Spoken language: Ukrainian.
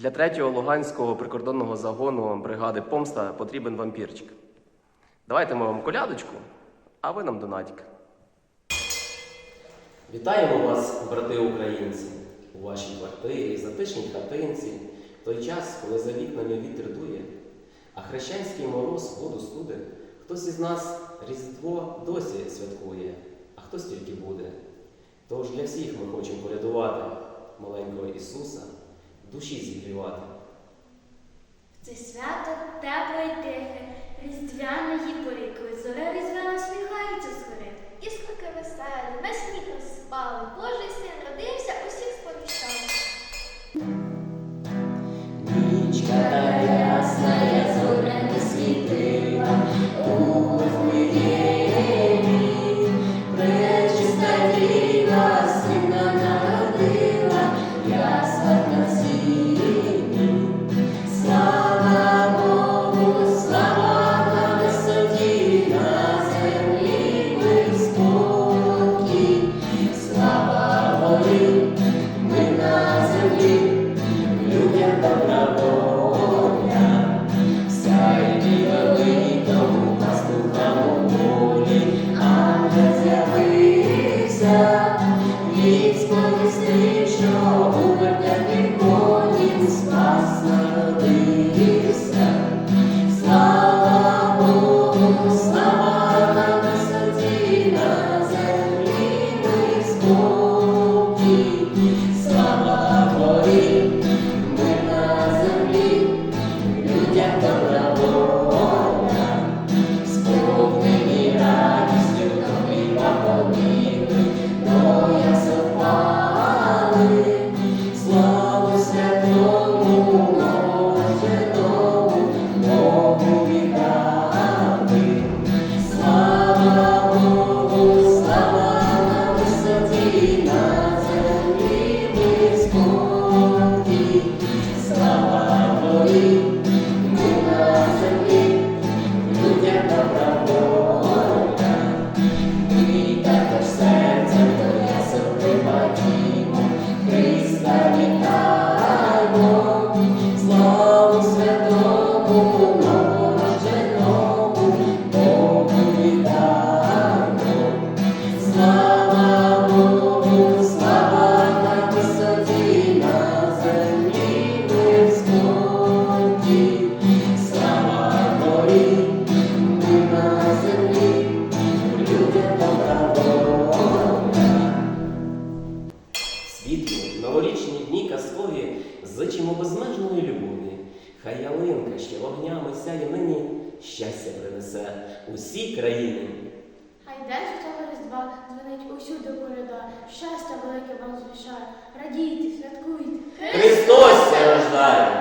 Для 3-го Луганського прикордонного загону бригади Помста потрібен вампірчик. Давайте ми вам колядочку, а ви нам донатик. Вітаємо вас, брати українці, у вашій квартирі, затишній хатинці, в той час, коли за вікнами вітер дує, а хрещенський мороз воду студе. Хтось із нас Різдво досі святкує, а хтось тільки буде. Тож для всіх ми хочемо порядувати маленького Ісуса, душі зігрівати. Це свято тепле й тихе, різдвяної пори, коли зоря дні казкові, зичимо безмежної любові. Хай ялинка ще вогнями сяє нині, щастя принесе усі країни. Хай десь цього різдва дзвонить усюди коляда, щастя велике вам звішає. Радійте, святкуйте. Христос рождає!